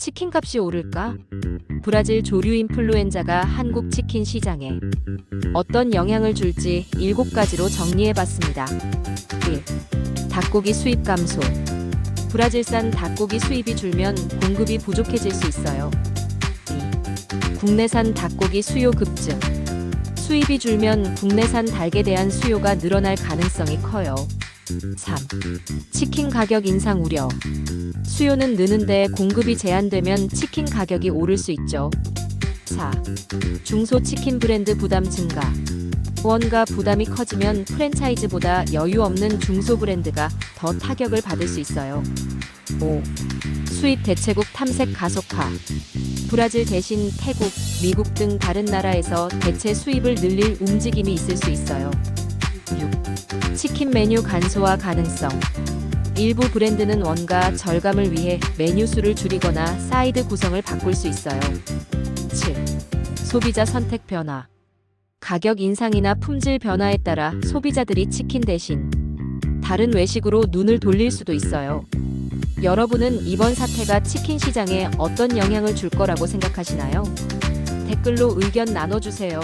치킨값이 오를까? 브라질 조류 인플루엔자가 한국 치킨 시장에 어떤 영향을 줄지 7가지로 정리해봤습니다. 1. 닭고기 수입 감소. 브라질산 닭고기 수입이 줄면 공급이 부족해질 수 있어요. 2. 국내산 닭고기 수요 급증. 수입이 줄면 국내산 닭에 대한 수요가 늘어날 가능성이 커요. 3. 치킨 가격 인상 우려. 수요는 느는데 공급이 제한되면 치킨 가격이 오를 수 있죠. 4. 중소 치킨 브랜드 부담 증가. 원가 부담이 커지면 프랜차이즈보다 여유 없는 중소 브랜드가 더 타격을 받을 수 있어요. 5. 수입 대체국 탐색 가속화. 브라질 대신 태국, 미국 등 다른 나라에서 대체 수입을 늘릴 움직임이 있을 수 있어요. 6. 치킨 메뉴 간소화 가능성. 일부 브랜드는 원가 절감을 위해 메뉴 수를 줄이거나 사이드 구성을 바꿀 수 있어요. 7. 소비자 선택 변화. 가격 인상이나 품질 변화에 따라 소비자들이 치킨 대신 다른 외식으로 눈을 돌릴 수도 있어요. 여러분은 이번 사태가 치킨 시장에 어떤 영향을 줄 거라고 생각하시나요? 댓글로 의견 나눠주세요.